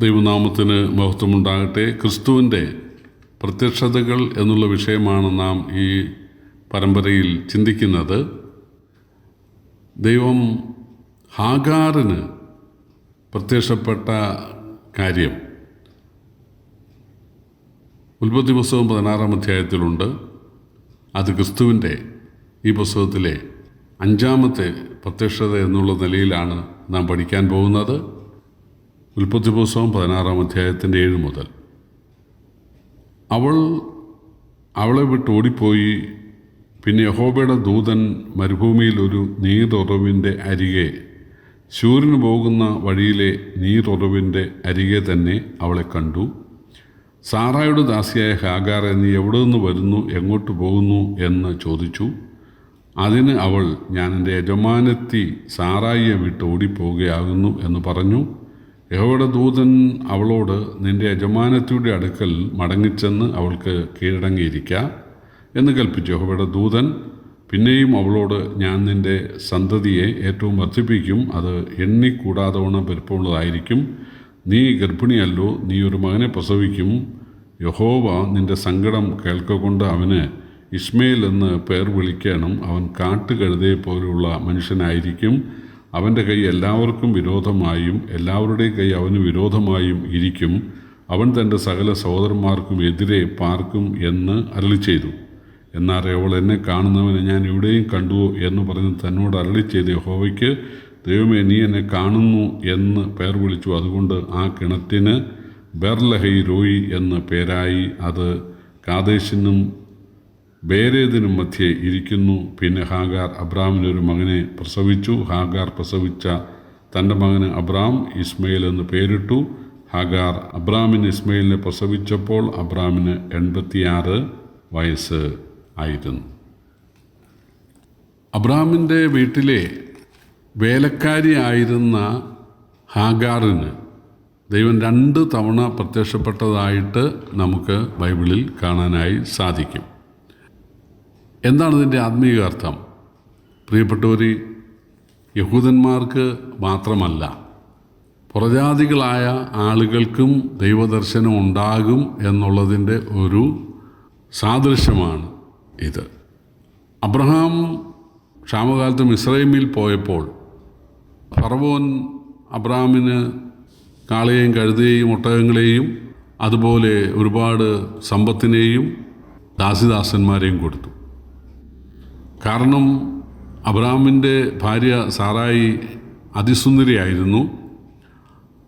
ദൈവനാമത്തിന് മഹത്വമുണ്ടാകട്ടെ. ക്രിസ്തുവിന്റെ പ്രത്യക്ഷതകൾ എന്നുള്ള വിഷയമാണ് നാം ഈ പരമ്പരയിൽ ചിന്തിക്കുന്നത്. ദൈവം ഹാഗാറിന് പ്രത്യക്ഷപ്പെട്ട കാര്യം ഉൽപ്പത്തി പുസ്തകം പതിനാറാം അധ്യായത്തിലുണ്ട്. അത് ക്രിസ്തുവിന്റെ ഈ പുസ്തകത്തിലെ അഞ്ചാമത്തെ പ്രത്യക്ഷത എന്നുള്ള നിലയിലാണ് നാം പഠിക്കാൻ പോകുന്നത്. ഉൽപ്പത്തി പുസ്തകം പതിനാറാം അധ്യായത്തിന്റെ ഏഴ് മുതൽ. അവൾ അവളെ വിട്ട് ഓടിപ്പോയി. പിന്നെ യഹോബയുടെ ദൂതൻ മരുഭൂമിയിൽ ഒരു നീരുറവിന്റെ അരികെ ശൂര്യന് പോകുന്ന വഴിയിലെ നീരുറവിന്റെ അരികെ തന്നെ അവളെ കണ്ടു. സാറായുടെ ദാസിയായ ഹാഗാറെ നീ എവിടെ നിന്ന് വരുന്നു? എങ്ങോട്ട് പോകുന്നു? എന്ന് ചോദിച്ചു. അതിന് അവൾ ഞാൻ എന്റെ യജമാനത്തി സാറായിയെ വിട്ട് ഓടിപ്പോവുകയാകുന്നു എന്ന് പറഞ്ഞു. യഹോയുടെ ദൂതൻ അവളോട് നിന്റെ യജമാനത്തിയുടെ അടുക്കൽ മടങ്ങിച്ചെന്ന് അവൾക്ക് കീഴടങ്ങിയിരിക്കാം എന്ന് കൽപ്പിച്ചു യഹോയുടെ ദൂതൻ പിന്നെയും അവളോട് ഞാൻ നിന്റെ സന്തതിയെ ഏറ്റവും വർദ്ധിപ്പിക്കും. അത് എണ്ണിക്കൂടാതെ വണ്ണം പെരുപ്പമുള്ളതായിരിക്കും. നീ ഗർഭിണിയല്ലോ. നീ ഒരു മകനെ പ്രസവിക്കും. യഹോവ നിന്റെ സങ്കടം കേൾക്കൊണ്ട് അവന് ഇസ്മയിൽ എന്ന് പേർ വിളിക്കണം. അവൻ കാട്ടുകഴുതയെ പോലെയുള്ള മനുഷ്യനായിരിക്കും. അവന്റെ കൈ എല്ലാവർക്കും വിരോധമായും എല്ലാവരുടെയും കൈ അവന് വിരോധമായും ഇരിക്കും. അവൻ തന്റെ സകല സഹോദരന്മാർക്കും എതിരെ പാർക്കും എന്ന് അരളി ചെയ്തു. എന്നാൽ അവൾ എന്നെ കാണുന്നവനെ ഞാൻ ഇവിടെയും കണ്ടു എന്ന് പറഞ്ഞ് തന്നോട് അരളി ചെയ്ത് യഹോവയ്ക്ക് ദൈവമേ നീ എന്നെ കാണുന്നു എന്ന് പേർ വിളിച്ചു. അതുകൊണ്ട് ആ കിണറ്റിന് ബെർലഹൈ റോയി എന്ന് പേരായി അത് കാദേശിനും ബേരേദിനും മധ്യേ ഇരിക്കുന്നു. പിന്നെ ഹാഗാർ അബ്രാമിനൊരു മകനെ പ്രസവിച്ചു. ഹാഗാർ പ്രസവിച്ച തന്റെ മകന് അബ്രാം ഇസ്മയിൽ എന്ന് പേരിട്ടു. ഹാഗാർ അബ്രാമിന് ഇസ്മയിലിനെ പ്രസവിച്ചപ്പോൾ അബ്രാമിന് എൺപത്തിയാറ് വയസ്സ് ആയിരുന്നു. അബ്രാമിന്റെ വീട്ടിലെ വേലക്കാരിയായിരുന്ന ഹാഗാറിന് ദൈവം രണ്ട് തവണ പ്രത്യക്ഷപ്പെട്ടതായിട്ട് നമുക്ക് ബൈബിളിൽ കാണാനായി സാധിക്കും. എന്താണ് ഇതിന്റെ ആത്മീയ അർത്ഥം? പ്രിയപ്പെട്ടവർ യഹൂദന്മാർക്ക് മാത്രമല്ല പ്രജാതികളായ ആളുകൾക്കും ദൈവദർശനം ഉണ്ടാകും എന്നുള്ളതിന്റെ ഒരു സാദൃശ്യമാണ് ഇത്. അബ്രഹാം ക്ഷാമകാലത്ത് മിസ്രൈമിൽ പോയപ്പോൾ ഫറവോൻ അബ്രഹാമിന് കാളയെയും കഴുതയെയും ഒട്ടകങ്ങളെയും അതുപോലെ ഒരുപാട് സമ്പത്തിനെയും ദാസിദാസന്മാരെയും കൊടുത്തു. കാരണം അബ്രാമിന്റെ ഭാര്യ സാറായി അതിസുന്ദരിയായിരുന്നു.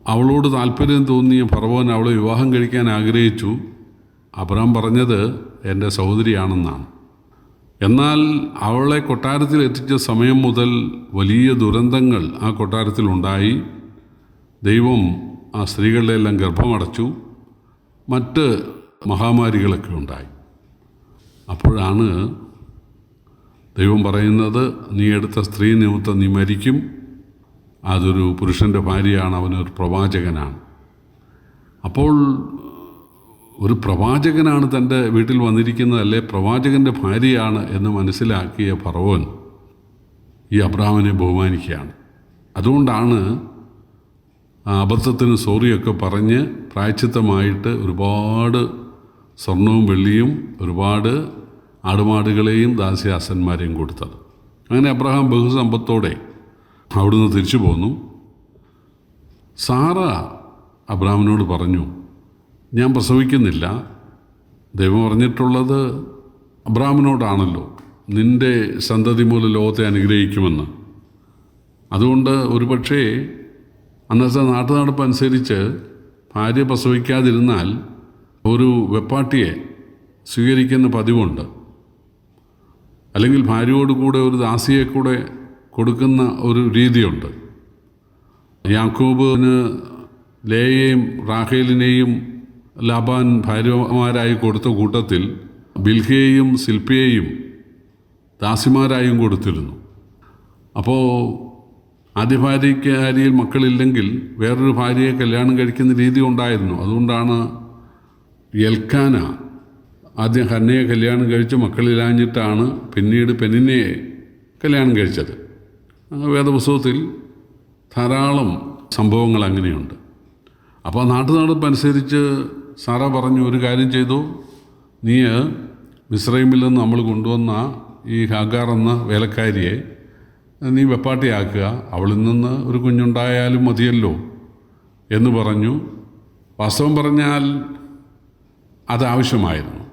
അവളോട് താല്പര്യം തോന്നിയ ഫറവോൻ അവളെ വിവാഹം കഴിക്കാൻ ആഗ്രഹിച്ചു. അബ്രാം പറഞ്ഞത് എന്റെ സഹോദരിയാണെന്നാണ് എന്നാൽ അവളെ കൊട്ടാരത്തിൽ എത്തിച്ച സമയം മുതൽ വലിയ ദുരന്തങ്ങൾ ആ കൊട്ടാരത്തിലുണ്ടായി ദൈവം ആ സ്ത്രീകളുടെ എല്ലാം ഗർഭമടച്ചു. മറ്റ് മഹാമാരികളൊക്കെ ഉണ്ടായി. അപ്പോഴാണ് ദൈവം പറയുന്നത് നീ എടുത്ത സ്ത്രീ നിമിത്തം നീ മരിക്കും. അതൊരു പുരുഷന്റെ ഭാര്യയാണ് അവനൊരു പ്രവാചകനാണ്. അപ്പോൾ ഒരു പ്രവാചകനാണ് തന്റെ വീട്ടിൽ വന്നിരിക്കുന്നത് അല്ലെ പ്രവാചകന്റെ ഭാര്യയാണ് എന്ന് മനസ്സിലാക്കിയ ഫറവോൻ ഈ അബ്രാമിനെ ബഹുമാനിക്കുകയാണ്. അതുകൊണ്ടാണ് അബദ്ധത്തിന് സോറിയൊക്കെ പറഞ്ഞ് പ്രായച്ചിത്തമായിട്ട് ഒരുപാട് സ്വർണവും വെള്ളിയും ഒരുപാട് ആടുമാടുകളെയും ദാസ്യാസന്മാരെയും കൊടുത്തത്. അങ്ങനെ അബ്രഹാം ബഹുസമ്പത്തോടെ അവിടുന്ന് തിരിച്ചു പോന്നു. സാറ അബ്രഹാമിനോട് പറഞ്ഞു ഞാൻ പ്രസവിക്കുന്നില്ല. ദൈവം പറഞ്ഞിട്ടുള്ളത് അബ്രാമിനോടാണല്ലോ നിന്റെ സന്തതി മൂലം ലോകത്തെ അനുഗ്രഹിക്കുമെന്ന്. അതുകൊണ്ട് ഒരു പക്ഷേ അന്നത്തെ നാട്ടുനടപ്പ് അനുസരിച്ച് ഭാര്യ പ്രസവിക്കാതിരുന്നാൽ ഒരു വെപ്പാട്ടിയെ സ്വീകരിക്കുന്ന പതിവുണ്ട്. അല്ലെങ്കിൽ ഭാര്യയോട് കൂടെ ഒരു ദാസിയെ കൂടെ കൊടുക്കുന്ന ഒരു രീതിയുണ്ട്. യാക്കൂബിന് ലേയെയും റാഹേലിനെയും ലാബാൻ ഭാര്യമാരായി കൊടുത്ത കൂട്ടത്തിൽ ബിൽഹയെയും ശില്പിയെയും ദാസിമാരായും കൊടുത്തിരുന്നു. അപ്പോൾ ആദ്യ ഭാര്യയ്ക്കാരിയിൽ മക്കളില്ലെങ്കിൽ വേറൊരു ഭാര്യയെ കല്യാണം കഴിക്കുന്ന രീതി ഉണ്ടായിരുന്നു. അതുകൊണ്ടാണ് എൽക്കാന ആദ്യം ഹന്നയെ കല്യാണം കഴിച്ച് മക്കളിലാഞ്ഞിട്ടാണ് പിന്നീട് പെണ്ണിനെ കല്യാണം കഴിച്ചത്. വേദപുസ്തകത്തിൽ ധാരാളം സംഭവങ്ങൾ അങ്ങനെയുണ്ട്. അപ്പോൾ നാട്ടു നടപ്പനുസരിച്ച് സാറ പറഞ്ഞു ഒരു കാര്യം ചെയ്തു. നീ മിശ്രൈമിൽ നിന്ന് നമ്മൾ കൊണ്ടുവന്ന ഈ ഹാഗാർ എന്ന വേലക്കാരിയെ നീ വെപ്പാട്ടിയാക്കുക. അവളിൽ നിന്ന് ഒരു കുഞ്ഞുണ്ടായാലും മതിയല്ലോ എന്ന് പറഞ്ഞു. വാസ്തവം പറഞ്ഞാൽ അത് ആവശ്യമായിരുന്നു.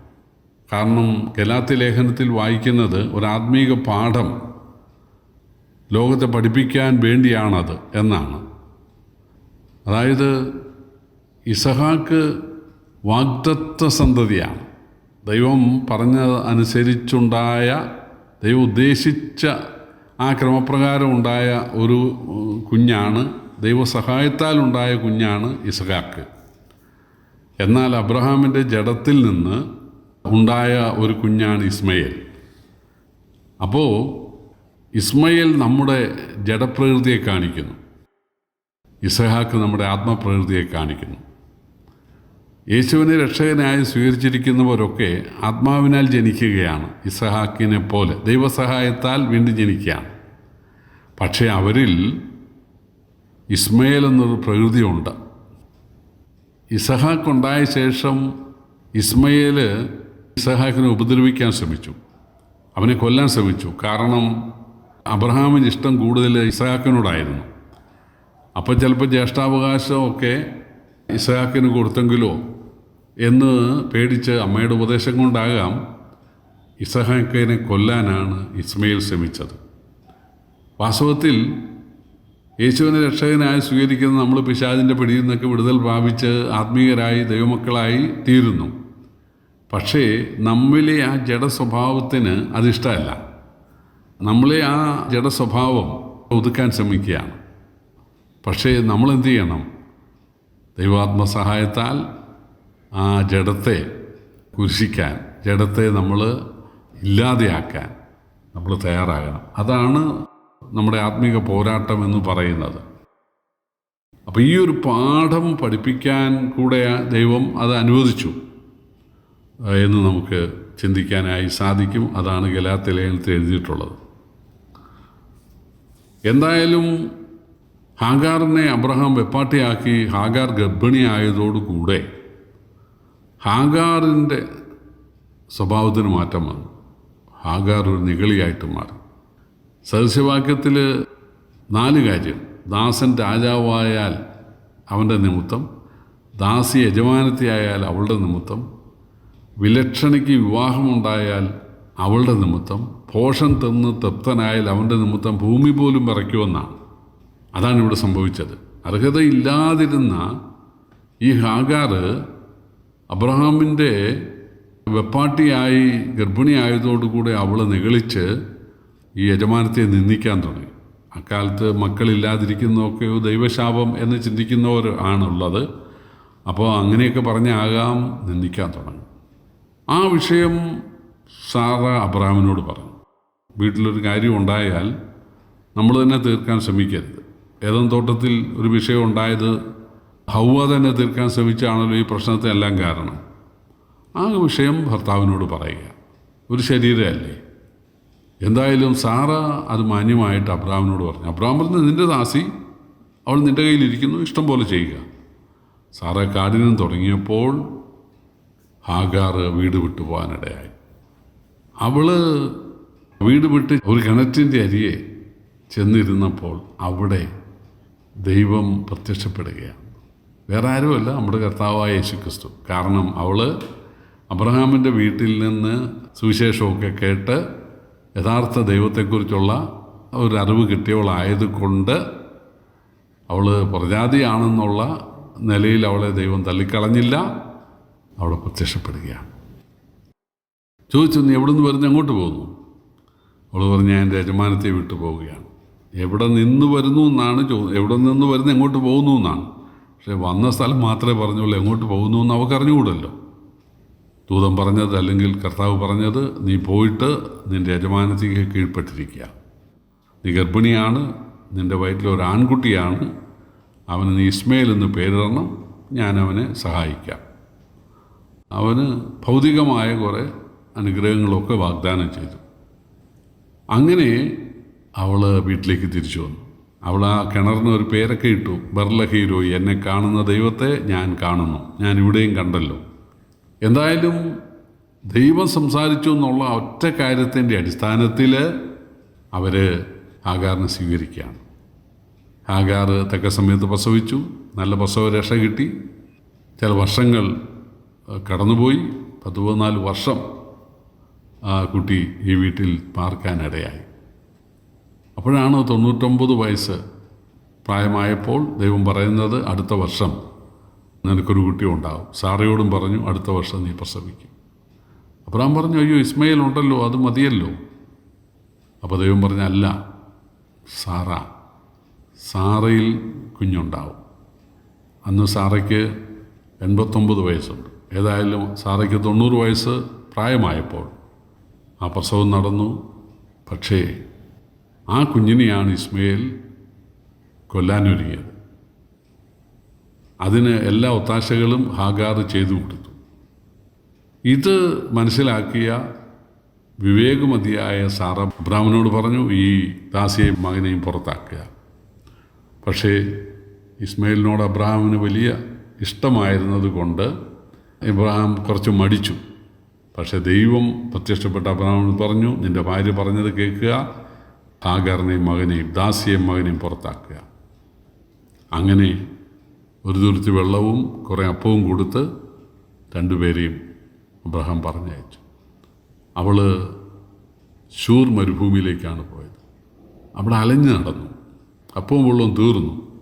കാരണം ഗലാത്തി ലേഖനത്തിൽ വായിക്കുന്നത് ഒരു ആത്മീക പാഠം ലോകത്തെ പഠിപ്പിക്കാൻ വേണ്ടിയാണത് എന്നാണ്. അതായത് ഇസഹാക്ക് വാഗ്ദത്ത സന്തതിയാണ്. ദൈവം പറഞ്ഞ അനുസരിച്ചുണ്ടായ ദൈവം ഉദ്ദേശിച്ച ആ ക്രമപ്രകാരം ഉണ്ടായ ഒരു കുഞ്ഞാണ് ദൈവസഹായത്താൽ ഉണ്ടായ കുഞ്ഞാണ് ഇസഹാക്ക്. എന്നാൽ അബ്രഹാമിന്റെ ജഡത്തിൽ നിന്ന് ഉണ്ടായ ഒരു കുഞ്ഞാണ് ഇസ്മയേൽ. അപ്പോൾ ഇസ്മയേൽ നമ്മുടെ ജഡപ്രകൃതിയെ കാണിക്കുന്നു. ഇസഹാക്ക് നമ്മുടെ ആത്മപ്രകൃതിയെ കാണിക്കുന്നു. യേശുവിനെ രക്ഷകനായി സ്വീകരിച്ചിരിക്കുന്നവരൊക്കെ ആത്മാവിനാൽ ജനിക്കുകയാണ്. ഇസഹാക്കിനെ പോലെ ദൈവസഹായത്താൽ വീണ്ടും ജനിക്കുകയാണ്. പക്ഷേ അവരിൽ ഇസ്മയേൽ എന്നൊരു പ്രകൃതിയുണ്ട്. ഇസഹാക്ക് ഉണ്ടായ ശേഷം ഇസ്മയേൽ ഇസഹാക്കിനെ ഉപദ്രവിക്കാൻ ശ്രമിച്ചു. അവനെ കൊല്ലാൻ ശ്രമിച്ചു. കാരണം അബ്രഹാമിന് ഇഷ്ടം കൂടുതൽ ഇസഹാക്കിനോടായിരുന്നു അപ്പം ചിലപ്പോൾ ജ്യേഷ്ഠാവകാശമൊക്കെ ഇസഹാക്കിന് കൊടുത്തെങ്കിലോ എന്ന് പേടിച്ച് അമ്മയുടെ ഉപദേശം കൊണ്ടാകാം ഇസഹാക്കിനെ കൊല്ലാനാണ് ഇസ്മയിൽ ശ്രമിച്ചത്. വാസ്തവത്തിൽ യേശുവിനെ രക്ഷകനായി സ്വീകരിക്കുന്ന നമ്മൾ പിശാചിന്റെ പിടിയിൽ നിന്നൊക്കെ വിടുതൽ പ്രാപിച്ച് ആത്മീയരായി ദൈവമക്കളായി തീരുന്നു. പക്ഷേ നമ്മിലെ ആ ജഡസ്വഭാവത്തിന് അതിഷ്ടമല്ല. നമ്മളെ ആ ജഡസ്വഭാവം ഒതുക്കാൻ ശ്രമിക്കുകയാണ്. പക്ഷേ നമ്മൾ എന്ത് ചെയ്യണം ദൈവാത്മ സഹായത്താൽ ആ ജഡത്തെ കുരിശിക്കാൻ ജഡത്തെ നമ്മൾ ഇല്ലാതെയാക്കാൻ നമ്മൾ തയ്യാറാകണം. അതാണ് നമ്മുടെ ആത്മീക പോരാട്ടം എന്ന് പറയുന്നത്. അപ്പോൾ ഈ ഒരു പാഠം പഠിപ്പിക്കാൻ കൂടെ ദൈവം അത് അനുവദിച്ചു. എന്ന് നമുക്ക് ചിന്തിക്കാനായി സാധിക്കും. അതാണ് ഗലാത്തി ലേഖനത്തിൽ എഴുതിയിട്ടുള്ളത്. എന്തായാലും ഹാഗാറിനെ അബ്രഹാം വെപ്പാട്ടിയാക്കി ഹാഗാർ ഗർഭിണിയായതോടുകൂടെ ഹാഗാറിന്റെ സ്വഭാവത്തിന് മാറ്റം വന്നു. ഹാഗാർ ഒരു നിഗളിയായിട്ട് മാറി. സദസ്യവാക്യത്തിൽ നാല് കാര്യം. ദാസൻ രാജാവായാൽ അവന്റെ നിമിത്തം ദാസി യജമാനത്തിയായാൽ അവളുടെ നിമിത്തം വിലക്ഷണിക്ക് വിവാഹമുണ്ടായാൽ അവളുടെ നിമിത്തം പോഷൻ തിന്ന് തൃപ്തനായാൽ അവന്റെ നിമിത്തം ഭൂമി പോലും വിറയ്ക്കുമെന്നാണ് അതാണ് ഇവിടെ സംഭവിച്ചത്. അർഹതയില്ലാതിരുന്ന ഈ ഹാഗാർ അബ്രഹാമിന്റെ വെപ്പാട്ടിയായി ഗർഭിണിയായതോടുകൂടി അവൾ നികളിച്ച് ഈ യജമാനത്തെ നിന്ദിക്കാൻ തുടങ്ങി. അക്കാലത്ത് മക്കളില്ലാതിരിക്കുന്നതൊക്കെയോ ദൈവശാപം എന്ന് ചിന്തിക്കുന്നവർ ആണുള്ളത്. അപ്പോൾ അങ്ങനെയൊക്കെ പറഞ്ഞാകാം നിന്ദിക്കാൻ തുടങ്ങി. ആ വിഷയം സാറ അബ്രാമിനോട് പറഞ്ഞു. വീട്ടിലൊരു കാര്യം ഉണ്ടായാൽ നമ്മൾ തന്നെ തീർക്കാൻ ശ്രമിക്കരുത്. ഏതം തോട്ടത്തിൽ ഒരു വിഷയം ഉണ്ടായത് ഹൗവ തന്നെ തീർക്കാൻ ശ്രമിച്ചാണല്ലോ ഈ പ്രശ്നത്തെ എല്ലാം കാരണം. ആ വിഷയം ഭർത്താവിനോട് പറയുക. ഒരു ശരീരമല്ലേ? എന്തായാലും സാറ അത് മാന്യമായിട്ട് അബ്രാമിനോട് പറഞ്ഞു. അബ്രാം പറഞ്ഞു നിന്റെ ദാസി അവൾ നിന്റെ കയ്യിലിരിക്കുന്നു ഇഷ്ടം പോലെ ചെയ്യുക. സാറ കാടിനും തുടങ്ങിയപ്പോൾ ഹാഗാർ വീട് വിട്ടു പോകാനിടയായി അവൾ വീട് വിട്ട് ഒരു കിണറ്റിന്റെ അരിയെ ചെന്നിരുന്നപ്പോൾ അവിടെ ദൈവം പ്രത്യക്ഷപ്പെടുകയാണ്. വേറെ ആരുമല്ല നമ്മുടെ കർത്താവായ യേശു ക്രിസ്തു കാരണം അവൾ അബ്രഹാമിന്റെ വീട്ടിൽ നിന്ന് സുവിശേഷമൊക്കെ കേട്ട് യഥാർത്ഥ ദൈവത്തെക്കുറിച്ചുള്ള ഒരു അറിവ് കിട്ടിയവളായതുകൊണ്ട് അവൾ പ്രജാതിയാണെന്നുള്ള നിലയിൽ അവളെ ദൈവം തള്ളിക്കളഞ്ഞില്ല. അവിടെ പ്രത്യക്ഷപ്പെടുകയാണ്. ചോദിച്ചു നീ എവിടെ നിന്ന് വരുന്ന? അങ്ങോട്ട് പോകുന്നു? അവൾ പറഞ്ഞു ഞാൻ എന്റെ യജമാനത്തെ വിട്ടു പോവുകയാണ്. എവിടെ നിന്ന് വരുന്നു എന്നാണ് ചോ എവിടെ നിന്ന് വരുന്ന എങ്ങോട്ട് പോകുന്നു എന്നാണ്. പക്ഷേ വന്ന സ്ഥലം മാത്രമേ പറഞ്ഞുള്ളൂ എങ്ങോട്ട് പോകുന്നു എന്ന് അവൾക്ക് അറിഞ്ഞുകൂടല്ലോ. ദൂതം പറഞ്ഞത് അല്ലെങ്കിൽ കർത്താവ് പറഞ്ഞത് നീ പോയിട്ട് നിന്റെ യജമാനത്തേക്ക് കീഴ്പ്പെട്ടിരിക്കുക. നീ ഗർഭിണിയാണ് നിന്റെ വയറ്റിൽ ഒരു ആൺകുട്ടിയാണ്. അവന് നീ ഇസ്മയിൽ എന്ന് പേരിടണം. ഞാൻ അവനെ സഹായിക്കാം. അവന് ഭൗതികമായ കുറേ അനുഗ്രഹങ്ങളൊക്കെ വാഗ്ദാനം ചെയ്തു. അങ്ങനെ അവൾ വീട്ടിലേക്ക് തിരിച്ചു വന്നു. അവൾ ആ കിണറിന് ഒരു പേരൊക്കെ ഇട്ടു. ബർല ബർലഹീരോയി എന്നെ കാണുന്ന ദൈവത്തെ ഞാൻ കാണുന്നു. ഞാൻ ഇവിടെയും കണ്ടല്ലോ. എന്തായാലും ദൈവം സംസാരിച്ചു എന്നുള്ള ഒറ്റ കാര്യത്തിന്റെ അടിസ്ഥാനത്തിൽ അവർ ഹാഗാറിനെ സ്വീകരിക്കുകയാണ്. ഹാഗാർ തക്ക സമയത്ത് പ്രസവിച്ചു. നല്ല പ്രസവ രക്ഷ കിട്ടി. ചില വർഷങ്ങൾ കടന്നുപോയി. പത്ത് പതിനാല് വർഷം ആ കുട്ടി ഈ വീട്ടിൽ പാർക്കാനിടയായി. അപ്പോഴാണ് തൊണ്ണൂറ്റൊമ്പത് വയസ്സ് പ്രായമായപ്പോൾ ദൈവം പറയുന്നത് അടുത്ത വർഷം നിനക്കൊരു കുട്ടി ഉണ്ടാവും. സാറയോടും പറഞ്ഞു അടുത്ത വർഷം നീ പ്രസവിക്കും. അബ്രാം പറഞ്ഞു അയ്യോ ഇസ്മയിൽ ഉണ്ടല്ലോ അത് മതിയല്ലോ. അപ്പോൾ ദൈവം പറഞ്ഞ അല്ല സാറ സാറയിൽ കുഞ്ഞുണ്ടാവും. അന്ന് സാറയ്ക്ക് എൺപത്തൊമ്പത് വയസ്സുണ്ട്. ഏതായാലും സാറയ്ക്ക് തൊണ്ണൂറ് വയസ്സ് പ്രായമായപ്പോൾ ആ പ്രസവം നടന്നു. പക്ഷേ ആ കുഞ്ഞിനെയാണ് ഇസ്മയിൽ കൊല്ലാനൊരുങ്ങിയത്. അതിന് എല്ലാ ഒത്താശകളും ഹാഗാർ ചെയ്തു കൊടുത്തു. ഇത് മനസ്സിലാക്കിയ വിവേകമതിയായ സാറ ബ്രാഹ്മനോട് പറഞ്ഞു ഈ ദാസിയെയും മകനെയും പുറത്താക്കുക. പക്ഷേ ഇസ്മയിലിനോട് അബ്രാഹാമിന് വലിയ ഇഷ്ടമായിരുന്നത് കൊണ്ട് ഇബ്രാഹിം കുറച്ച് മടിച്ചു. പക്ഷേ ദൈവം പ്രത്യക്ഷപ്പെട്ട അബ്രാഹിമിന് പറഞ്ഞു നിന്റെ ഭാര്യ പറഞ്ഞത് കേൾക്കുക ഹാഗറിനെയും മകനെയും ദാസിയെയും മകനെയും പുറത്താക്കുക. അങ്ങനെ ഒരു തുരുത്തി വെള്ളവും കുറേ അപ്പവും കൊടുത്ത് രണ്ടുപേരെയും അബ്രഹാം പറഞ്ഞയച്ചു. അവൾ ഷൂർ മരുഭൂമിയിലേക്കാണ് പോയത്. അവിടെ അലഞ്ഞു നടന്നു. അപ്പവും വെള്ളവും തീർന്നു.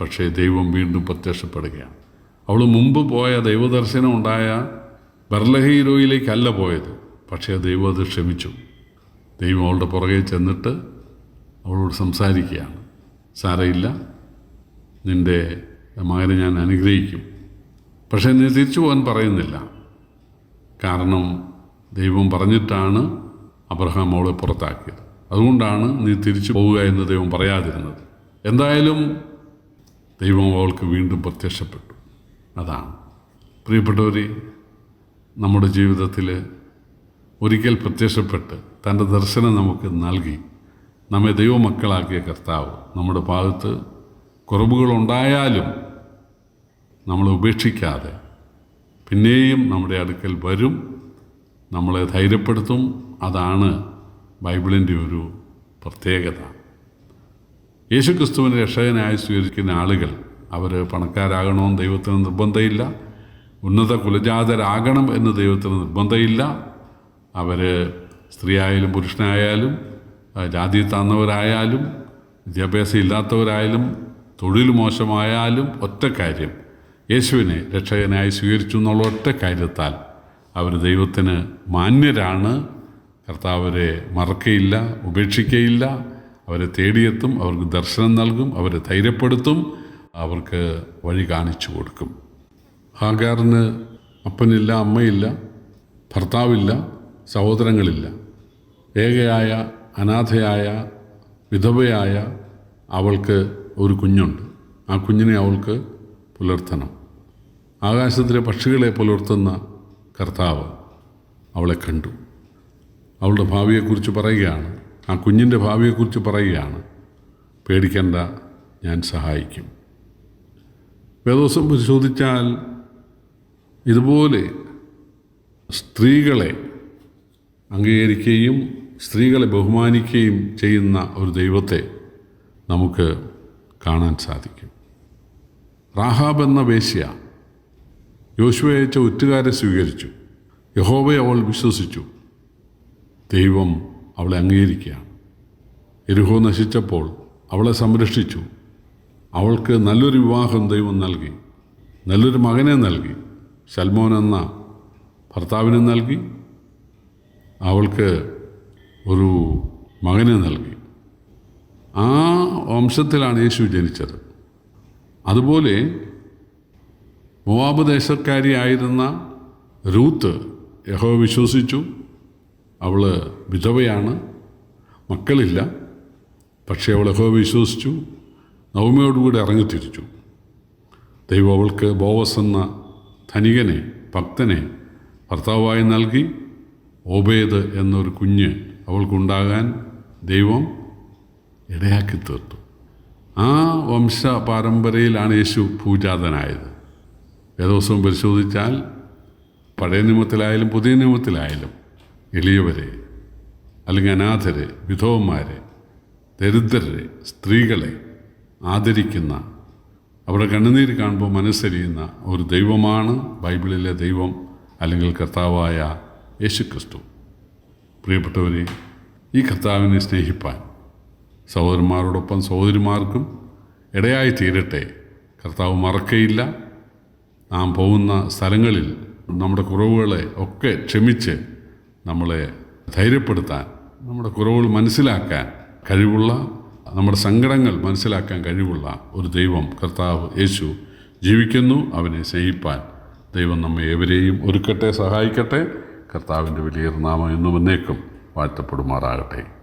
പക്ഷേ ദൈവം വീണ്ടും പ്രത്യക്ഷപ്പെടുകയാണ്. അവൾ മുമ്പ് പോയ ദൈവദർശനം ഉണ്ടായ ബർലഹീരോയിലേക്കല്ല പോയത്. പക്ഷേ ദൈവം അത് ക്ഷമിച്ചു. ദൈവം അവളുടെ പുറകെ ചെന്നിട്ട് അവളോട് സംസാരിക്കുകയാണ്. സാരയില്ല. നിന്റെ മകനെ ഞാൻ അനുഗ്രഹിക്കും. പക്ഷേ നീ തിരിച്ചു പോകാൻ പറയുന്നില്ല. കാരണം ദൈവം പറഞ്ഞിട്ടാണ് അബ്രഹാം അവളെ പുറത്താക്കിയത്. അതുകൊണ്ടാണ് നീ തിരിച്ചു പോവുക എന്ന് ദൈവം പറയാതിരുന്നത്. എന്തായാലും ദൈവം അവൾക്ക് വീണ്ടും പ്രത്യക്ഷപ്പെട്ടു. അതാണ്. പ്രിയപ്പെട്ടവർ നമ്മുടെ ജീവിതത്തിൽ ഒരിക്കൽ പ്രത്യക്ഷപ്പെട്ട് തന്റെ ദർശനം നമുക്ക് നൽകി നമ്മെ ദൈവമക്കളാക്കിയ കർത്താവ് നമ്മുടെ ഭാഗത്ത് കുറവുകളുണ്ടായാലും നമ്മൾ ഉപേക്ഷിക്കാതെ പിന്നെയും നമ്മുടെ അടുക്കൽ വരും നമ്മളെ ധൈര്യപ്പെടുത്തും. അതാണ് ബൈബിളിന്റെ ഒരു പ്രത്യേകത. യേശുക്രിസ്തുവിനെ രക്ഷകനായി സ്വീകരിക്കുന്ന ആളുകൾ അവർ പണക്കാരാകണമെന്ന് ദൈവത്തിന് നിർബന്ധമില്ല ഉന്നത കുലജാതരാകണം എന്ന് ദൈവത്തിന് നിർബന്ധമില്ല അവർ സ്ത്രീയായാലും പുരുഷനായാലും ജാതി താന്നവരായാലും വിദ്യാഭ്യാസം ഇല്ലാത്തവരായാലും തൊഴിൽ മോശമായാലും ഒറ്റ കാര്യം. യേശുവിനെ രക്ഷകനായി സ്വീകരിച്ചു എന്നുള്ള ഒറ്റ കാര്യത്താൽ അവർ ദൈവത്തിന് മാന്യരാണ്. കർത്താവരെ മറക്കയില്ല ഉപേക്ഷിക്കയില്ല. അവരെ തേടിയെത്തും അവർക്ക് ദർശനം നൽകും അവരെ ധൈര്യപ്പെടുത്തും. അവർക്ക് വഴി കാണിച്ചു കൊടുക്കും. ഹാഗാറിന് അപ്പനില്ല അമ്മയില്ല ഭർത്താവില്ല സഹോദരങ്ങളില്ല. ഏകയായ അനാഥയായ വിധവയായ അവൾക്ക് ഒരു കുഞ്ഞുണ്ട്. ആ കുഞ്ഞിനെ അവൾക്ക് പുലർത്തണം. ആകാശത്തിലെ പക്ഷികളെ പുലർത്തുന്ന കർത്താവ് അവളെ കണ്ടു. അവളുടെ ഭാവിയെക്കുറിച്ച് പറയുകയാണ്. ആ കുഞ്ഞിന്റെ ഭാവിയെക്കുറിച്ച് പറയുകയാണ്. പേടിക്കേണ്ട ഞാൻ സഹായിക്കും. വേദോസം പരിശോധിച്ചാൽ ഇതുപോലെ സ്ത്രീകളെ അംഗീകരിക്കുകയും സ്ത്രീകളെ ബഹുമാനിക്കുകയും ചെയ്യുന്ന ഒരു ദൈവത്തെ നമുക്ക് കാണാൻ സാധിക്കും. റാഹാബ് എന്ന വേശ്യ യോശുവെ അയച്ച ഒറ്റുകാരെ സ്വീകരിച്ചു. യഹോബയെ അവൾ വിശ്വസിച്ചു. ദൈവം അവളെ അംഗീകരിക്കുകയാണ്. എരുഹോ നശിച്ചപ്പോൾ അവളെ സംരക്ഷിച്ചു. അവൾക്ക് നല്ലൊരു വിവാഹം ദൈവം നൽകി. നല്ലൊരു മകനെ നൽകി. സൽമോൻ എന്ന ഭർത്താവിനെ നൽകി. അവൾക്ക് ഒരു മകനെ നൽകി. ആ വംശത്തിലാണ് യേശു ജനിച്ചത്. അതുപോലെ മോവാബ് ദേശക്കാരിയായിരുന്ന രൂത്ത് യഹോ വിശ്വസിച്ചു. അവൾ വിധവയാണ്. മക്കളില്ല. പക്ഷേ അവൾ യഹോ വിശ്വസിച്ചു. നവമയോടുകൂടി ഇറങ്ങിത്തിരിച്ചു ദൈവം അവൾക്ക് ബോവസ് എന്ന ധനികനെ ഭക്തനെ ഭർത്താവായി നൽകി. ഓബേദ് എന്നൊരു കുഞ്ഞ് അവൾക്കുണ്ടാകാൻ ദൈവം ഇടയാക്കി തീർത്തു. ആ വംശ പാരമ്പരയിലാണ് യേശു പൂജാതനായത് ഏതോസം പരിശോധിച്ചാൽ പഴയ നിയമത്തിലായാലും പുതിയ നിയമത്തിലായാലും എളിയവരെ അല്ലെങ്കിൽ അനാഥരെ വിധവന്മാരെ ദരിദ്രരെ സ്ത്രീകളെ ആദരിക്കുന്ന അവരുടെ കണ്ണുനീര് കാണുമ്പോൾ മനസ്സരിയുന്ന ഒരു ദൈവമാണ് ബൈബിളിലെ ദൈവം അല്ലെങ്കിൽ കർത്താവായ യേശു ക്രിസ്തു പ്രിയപ്പെട്ടവരെ ഈ കർത്താവിനെ സ്നേഹിപ്പാൻ സഹോദരന്മാരോടൊപ്പം സഹോദരിമാർക്കും ഇടയായി തീരട്ടെ. കർത്താവ് മറക്കയില്ല. നാം പോകുന്ന സ്ഥലങ്ങളിൽ നമ്മുടെ കുറവുകളെ ഒക്കെ ക്ഷമിച്ച് നമ്മളെ ധൈര്യപ്പെടുത്താൻ നമ്മുടെ കുറവുകൾ മനസ്സിലാക്കാൻ കഴിവുള്ള നമ്മുടെ സങ്കടങ്ങൾ മനസ്സിലാക്കാൻ കഴിവുള്ള ഒരു ദൈവം കർത്താവ് യേശു ജീവിക്കുന്നു. അവനെ സ്നേഹിപ്പാൻ ദൈവം നമ്മെ ഏവരെയും ഒരുക്കട്ടെ സഹായിക്കട്ടെ. കർത്താവിന്റെ വലിയ നാമം എന്നും എന്നേക്കും വാഴ്ത്തപ്പെടുമാറാകട്ടെ.